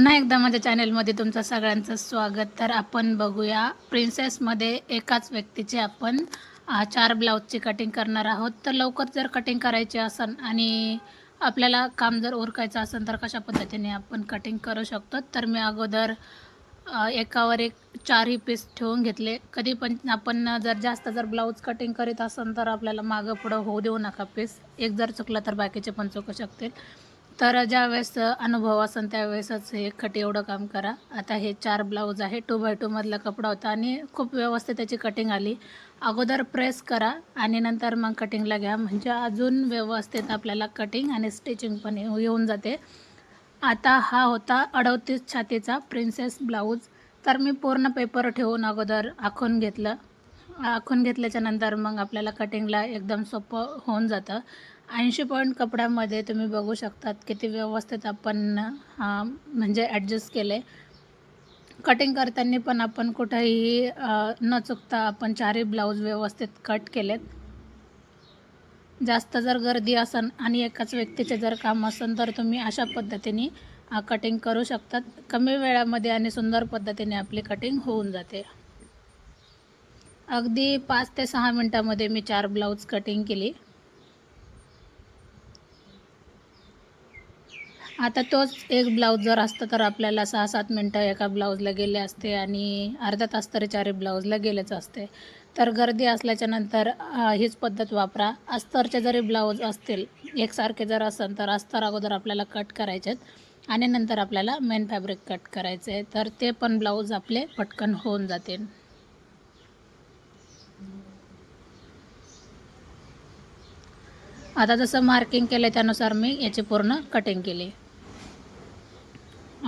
पुन्हा एकदा माझ्या चॅनेलमध्ये तुमचं सगळ्यांचं स्वागत. तर आपण बघूया प्रिन्सेसमध्ये एकाच व्यक्तीचे आपण चार ब्लाऊजची कटिंग करणार आहोत. तर लवकर जर कटिंग करायची असेल आणि आपल्याला काम जर उरकायचं असेल तर कशा पद्धतीने आपण कटिंग करू शकतो? तर मी अगोदर एकावर एक चारही पीस ठेवून घेतले. कधी पण आपण जर जास्त जर ब्लाऊज कटिंग करीत असेल तर आपल्याला मागं पुढं होऊ देऊ नका पीस एक जर चुकला तर बाकीचे पण चुकू शकतील. तर ज्यावेळेस अनुभव असेल त्यावेळेसच हे खटी एवढं काम करा. आता हे चार ब्लाऊज आहे टू बाय टूमधला कपडा होता आणि खूप व्यवस्थित त्याची कटिंग आली. अगोदर प्रेस करा आणि नंतर मग कटिंगला घ्या. म्हणजे अजून व्यवस्थित आपल्याला कटिंग आणि स्टिचिंग पण येऊ- येऊन जाते. आता हा होता अडवतीस छातीचा प्रिन्सेस ब्लाऊज. तर मी पूर्ण पेपर ठेवून अगोदर आखून घेतलं. आखून घेतल्याच्या नंतर मग आपल्याला कटिंगला एकदम सोपं होऊन जातं. ऐंशी पॉईंट कपड्यामध्ये तुम्ही बघू शकतात किती व्यवस्थित आपण म्हणजे ॲडजस्ट केले. कटिंग करताना पण आपण कुठेही न चुकता आपण चारही ब्लाऊज व्यवस्थित कट केलेत. जास्त जर गर्दी असन आणि एकाच व्यक्तीचे जर काम असेल तर तुम्ही अशा पद्धतीने कटिंग करू शकतात. कमी वेळामध्ये आणि सुंदर पद्धतीने आपली कटिंग होऊन जाते. अगदी पाच ते सहा मिनटामध्ये मी चार ब्लाऊज कटिंग केली. आता तोच एक ब्लाऊज जर असतं तर आपल्याला सहा सात मिनटं एका ब्लाऊजला गेले असते आणि अर्धा तास तरी चारही ब्लाऊजला गेलेच असते. तर गर्दी असल्याच्या नंतर हीच पद्धत वापरा. अस्तरचे जरी ब्लाऊज असतील एकसारखे जर असेल तर अस्तर अगोदर आपल्याला कट करायचे आहेत आणि नंतर आपल्याला मेन फॅब्रिक कट करायचे आहे तर ते पण ब्लाऊज आपले पटकन होऊन जातील. आता जसं मार्किंग केलं त्यानुसार मी याची पूर्ण कटिंग केली.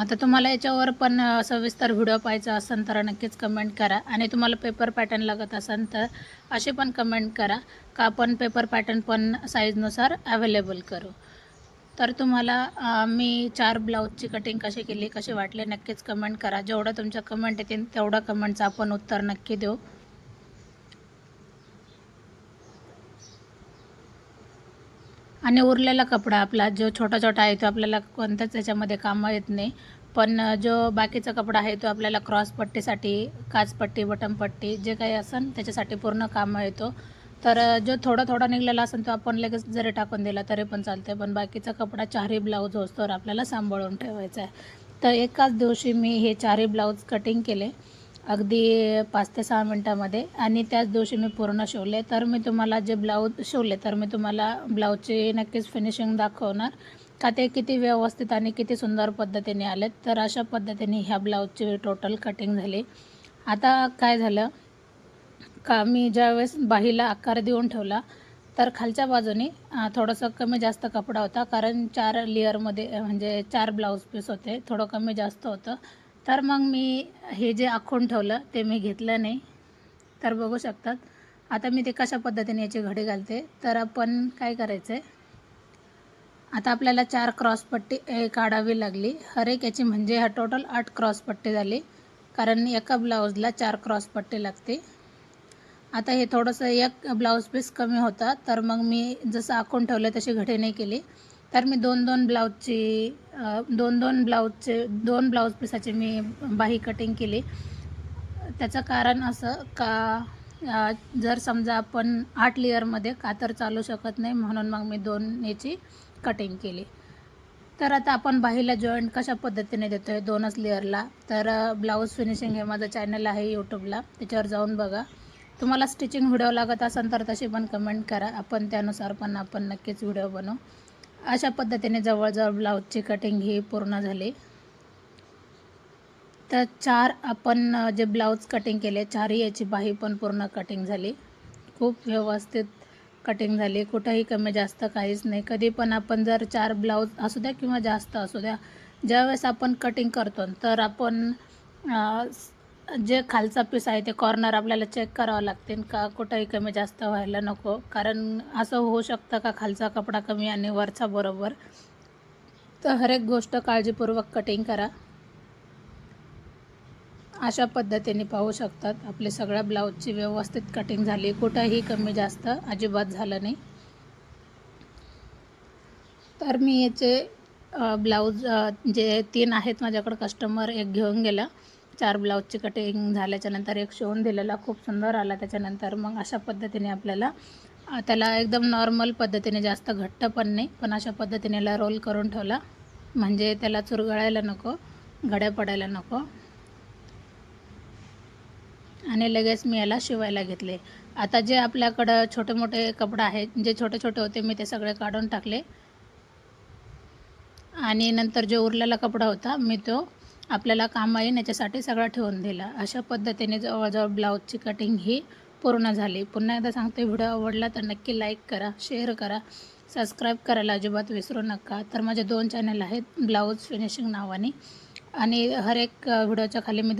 आता तुम्हाला याच्यावर पण सविस्तर व्हिडिओ पाहायचा असेल तर नक्कीच कमेंट करा. आणि तुम्हाला पेपर पॅटर्न लागत असेल तर असे पण कमेंट करा. का आपण पेपर पॅटर्न पण साईजनुसार अवेलेबल करू. तर तुम्हाला मी चार ब्लाऊजची कटिंग कशी केली कशी वाटले नक्कीच कमेंट करा. जेवढं तुमच्या कमेंट येतील तेवढं कमेंटचं आपण उत्तर नक्की देऊ. आणि उरलेला कपडा आपला जो छोटा छोटा आहे तो आपल्याला कोणत्याच त्याच्यामध्ये कामं येत नाही. पण जो बाकीचा कपडा आहे तो आपल्याला क्रॉस पट्टीसाठी काचपट्टी बटनपट्टी जे काही असेल त्याच्यासाठी पूर्ण कामं येतो. तर जो थोडा थोडा निघलेला असेल तो आपण लगेच जरी टाकून दिला तरी पण चालते पण बाकीचा कपडा चारही ब्लाऊज होतोवर आपल्याला सांभाळून ठेवायचा आहे. तर एकाच दिवशी मी हे चारही ब्लाऊज कटिंग केले. अगदी पाच ते सहा मिनटामध्ये. आणि त्याच दिवशी मी पूर्ण शिवले. तर मी तुम्हाला जे ब्लाऊज शिवले तर मी तुम्हाला ब्लाऊजची नक्कीच फिनिशिंग दाखवणार. का ते किती व्यवस्थित आणि किती सुंदर पद्धतीने आलेत. तर अशा पद्धतीने ह्या ब्लाऊजची टोटल कटिंग झाली. आता काय झालं? का मी ज्यावेळेस बाहीला आकार देऊन ठेवला तर खालच्या बाजूने थोडंसं कमी जास्त कपडा होता. कारण चार लेअरमध्ये म्हणजे चार ब्लाऊज पीस होते. थोडं कमी जास्त होतं. तर मग मी हे जे आखून ठेवलं ते मी घेतलं नाही. तर बघू शकतात. आता मी ते कशा पद्धतीने याची घडी घालते? तर आपण काय करायचं आहे आता आपल्याला चार क्रॉसपट्टी काढावी लागली. हर एक याची म्हणजे हा टोटल आठ क्रॉसपट्टी झाली. कारण एका ब्लाऊजला चार क्रॉसपट्टी लागते. आता हे थोडंसं एक ब्लाऊज पीस कमी होता. तर मग मी जसं आखून ठेवलं तशी घडी नाही केली. तर मी दोन दोन ब्लाऊजची दोन दोन ब्लाऊजचे दोन ब्लाऊज पिसाची मी बाही कटिंग केली. त्याचं कारण असं का जर समजा आपण आठ लेअरमध्ये कातर चालू शकत नाही म्हणून मग मी दोन याची कटिंग केली. तर आता आपण बाहीला जॉईंट कशा पद्धतीने देतो आहे दोनच लेअरला तर ब्लाऊज फिनिशिंग हे माझं चॅनल आहे यूट्यूबला त्याच्यावर जाऊन बघा. तुम्हाला स्टिचिंग व्हिडिओ लागत असेल तर तशी पण कमेंट करा. आपण त्यानुसार पण आपण नक्कीच व्हिडिओ बनवू. अशा पद्धतीने जवळजवळ ब्लाऊजची कटिंग ही पूर्ण झाली. तर चार आपण जे ब्लाऊज कटिंग केले चारही याची बाही पण पूर्ण कटिंग झाली. खूप व्यवस्थित कटिंग झाली. कुठंही कमी जास्त काहीच नाही. कधी पण आपण जर चार ब्लाऊज असू द्या किंवा जास्त असू द्या ज्यावेळेस आपण कटिंग करतो तर आपण जे खालचा पीस आहे ते कॉर्नर आपल्याला चेक करावं लागतील का कुठंही कमी जास्त व्हायला नको. कारण असं होऊ शकतं का खालचा कपडा कमी आणि वरचा बरोबर? तर हर एक गोष्ट काळजीपूर्वक कटिंग करा. अशा पद्धतीने पाहू शकतात. आपली सगळ्या ब्लाऊजची व्यवस्थित कटिंग झाली. कुठंही कमी जास्त अजिबात झालं नाही. तर मी याचे ब्लाऊज जे तीन आहेत माझ्याकडं कस्टमर एक घेऊन गेला. चार ब्लाऊजची कटिंग झाल्याच्यानंतर एक शिवून दिलेला खूप सुंदर आला त्याच्यानंतर. मग अशा पद्धतीने आपल्याला त्याला एकदम नॉर्मल पद्धतीने जास्त घट्ट पण नाही पण अशा पद्धतीने याला रोल करून ठेवला. म्हणजे त्याला चुरगळायला नको घड्या पडायला नको. आणि लगेच मी याला शिवायला घेतले. आता जे आपल्याकडं छोटे मोठे कपडे आहेत जे छोटे छोटे होते मी ते सगळे काढून टाकले. आणि नंतर जो उरलेला कपडा होता मी तो आपल्याला कामा येईल याच्यासाठी सगळा ठेवून दिला. अशा पद्धतीने जवळजवळ ब्लाऊजची कटिंग ही पूर्ण झाली. पुन्हा एकदा सांगते व्हिडिओ आवडला तर नक्की लाईक करा शेअर करा. सबस्क्राईब करायला अजिबात विसरू नका. तर माझे दोन चॅनल आहेत ब्लाऊज फिनिशिंग नावाने. आणि हर एक व्हिडिओच्या खाली मी